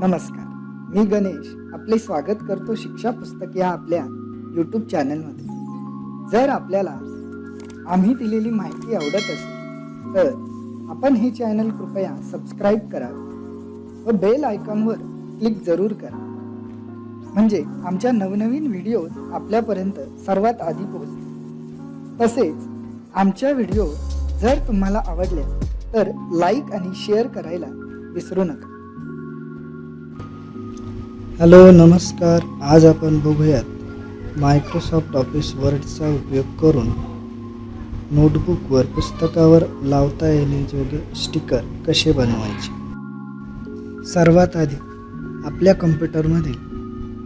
नमस्कार. मी गणेश. आपले स्वागत करतो शिक्षा पुस्तक या आपल्या यूट्यूब चॅनलमध्ये जर आपल्याला आम्ही दिलेली माहिती आवडत असेल तर आपण हे चॅनल कृपया सबस्क्राईब करा व बेल आयकॉनवर क्लिक जरूर करा. म्हणजे आमच्या नवनवीन व्हिडिओ आपल्यापर्यंत सर्वात आधी पोहोचतील. तसेच आमच्या व्हिडिओ जर तुम्हाला आवडल्या तर लाईक आणि शेअर करायला विसरू नका. हॅलो नमस्कार. आज आपण बघूयात मायक्रोसॉफ्ट ऑफिस वर्डचा उपयोग करून नोटबुकवर पुस्तकावर लावता येण्याजोगे स्टिकर कसे बनवायचे? सर्वात आधी आपल्या कम्प्युटरमधील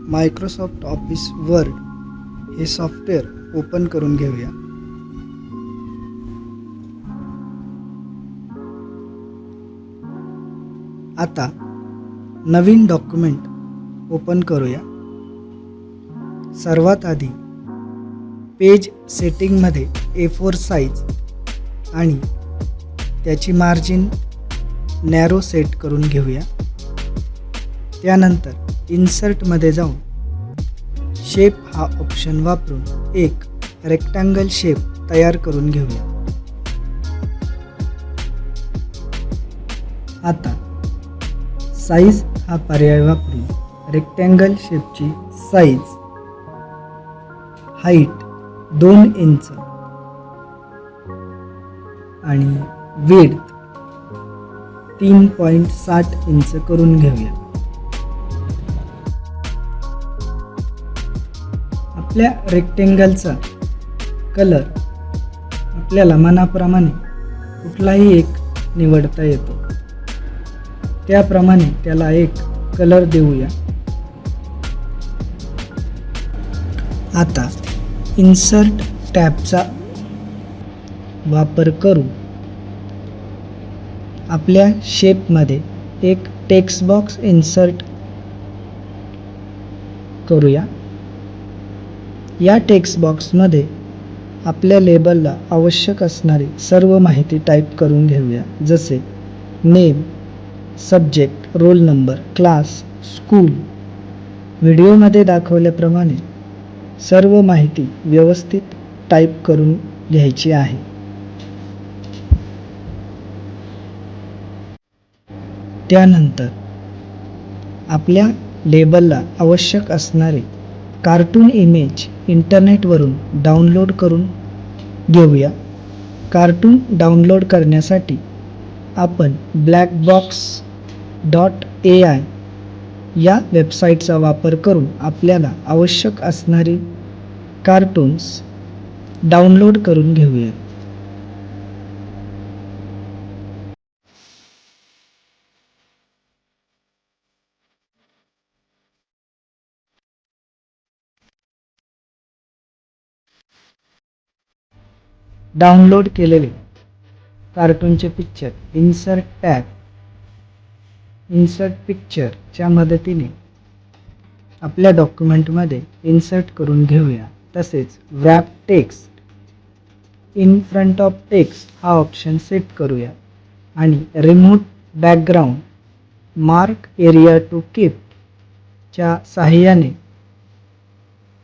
मायक्रोसॉफ्ट ऑफिस वर्ड हे सॉफ्टवेअर ओपन करून घेऊया. आता नवीन डॉक्युमेंट ओपन करूया. सर्वात आधी पेज सेटिंगमध्ये ए फोर साईज आणि त्याची मार्जिन नॅरो सेट करून घेऊया. त्यानंतर इन्सर्टमध्ये जाऊन शेप हा ऑप्शन वापरून एक रेक्टँगल शेप तयार करून घेऊया. आता साईज हा पर्याय वापरून रेक्टँगल शेपची साईज हाईट दोन इंच आणि वेड तीन पॉईंट साठ इंच करून घेऊया. आपल्या रेक्टेंगलचा कलर आपल्याला मनाप्रमाणे कुठलाही एक निवडता येतो. त्याप्रमाणे त्याला एक कलर देऊया. आता इन्सर्ट टॅबचा वापर करू. आपल्या शेपमध्ये एक टेक्स्ट बॉक्स इन्सर्ट करूया. या टेक्स्ट बॉक्समध्ये आपल्या लेबलला आवश्यक असणारी सर्व माहिती टाईप करून घेऊया. जसे name subject roll number class school व्हिडिओमध्ये दाखवल्याप्रमाणे सर्व माहिती व्यवस्थित टाईप करून घ्यायची आहे. त्यानंतर आपल्या लेबलला आवश्यक असणारे कार्टून इमेज इंटरनेटवरून डाउनलोड करून घेऊया. कार्टून डाउनलोड करण्यासाठी आपण black box dot A I या वेबसाईटचा वापर करून आपल्याला आवश्यक असणारी कार्टून्स डाउनलोड करून घेऊया डाउनलोड केलेले कार्टूनचे पिक्चर इन्सर्ट टॅग इन्सर्ट पिक्चरच्या मदतीने आपल्या डॉक्युमेंटमध्ये इन्सर्ट करून घेऊया. तसेच wrap text in front of text हा ऑप्शन सेट करूया. आणि remove background mark area to keep च्या साहाय्याने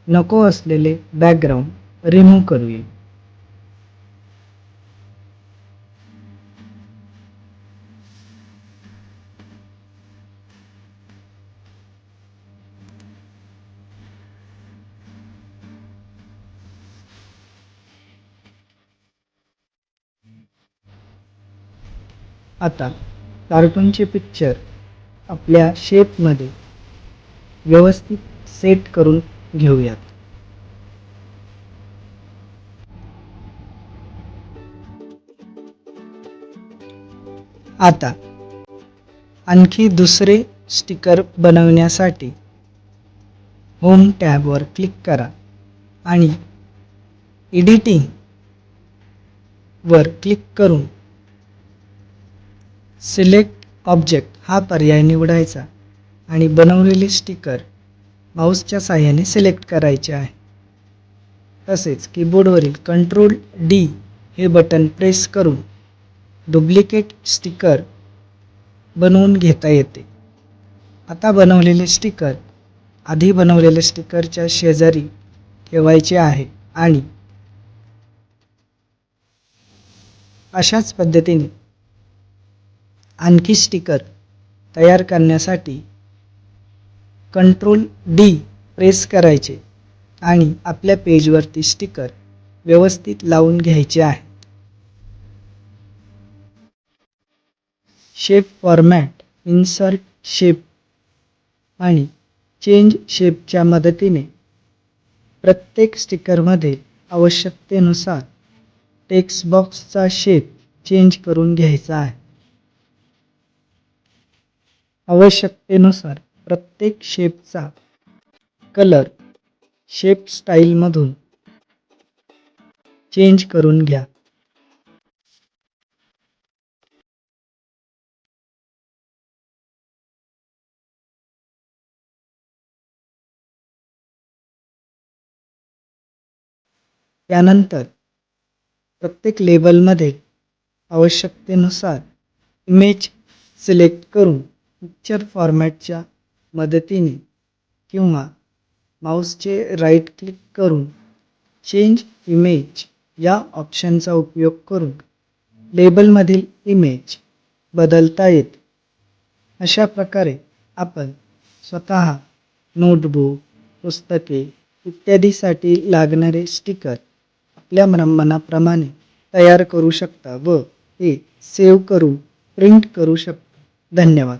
नको असलेले बॅकग्राऊंड रिमूव्ह करूया. आता कार्टूनचे पिक्चर आपल्या शेपमध्ये व्यवस्थित सेट करून घेऊयात. आता आणखी दुसरे स्टिकर बनवण्यासाठी होम टॅबवर क्लिक करा आणि एडिटिंग वर क्लिक करून सिलेक्ट ऑब्जेक्ट हा पर्याय निवडायचा आणि बनवलेले स्टिकर माऊसच्या साह्याने सिलेक्ट करायचे आहे. तसेच कीबोर्डवरील कंट्रोल डी हे बटन प्रेस करून डुप्लिकेट स्टिकर बनवून घेता येते. आता बनवलेले स्टिकर आधी बनवलेल्या स्टिकरच्या शेजारी ठेवायचे आहे आणि अशाच पद्धतीने आणखी स्टिकर तयार करण्यासाठी कंट्रोल डी प्रेस करायचे आणि आपल्या पेजवरती स्टिकर व्यवस्थित लावून घ्यायचे आहे. शेप फॉर्मॅट इन्सर्ट शेप आणि चेंज शेपच्या मदतीने प्रत्येक स्टिकरमध्ये आवश्यकतेनुसार टेक्स्ट बॉक्सचा शेप चेंज करून घ्यायचा आहे. आवश्यकतेनुसार प्रत्येक शेपचा कलर शेप स्टाईलमधून चेंज करून घ्या. त्यानंतर प्रत्येक लेबलमध्ये आवश्यकतेनुसार इमेज सिलेक्ट करून पिक्चर फॉर्मॅटच्या मदतीने किंवा माऊसचे राईट क्लिक करून चेंज इमेज या ऑप्शनचा उपयोग करून लेबलमधील इमेज बदलता येते. अशा प्रकारे आपण स्वतः नोटबुक पुस्तके इत्यादीसाठी लागणारे स्टिकर आपल्या मना मनाप्रमाणे तयार करू शकता व ते सेव्ह करून प्रिंट करू शकता. धन्यवाद.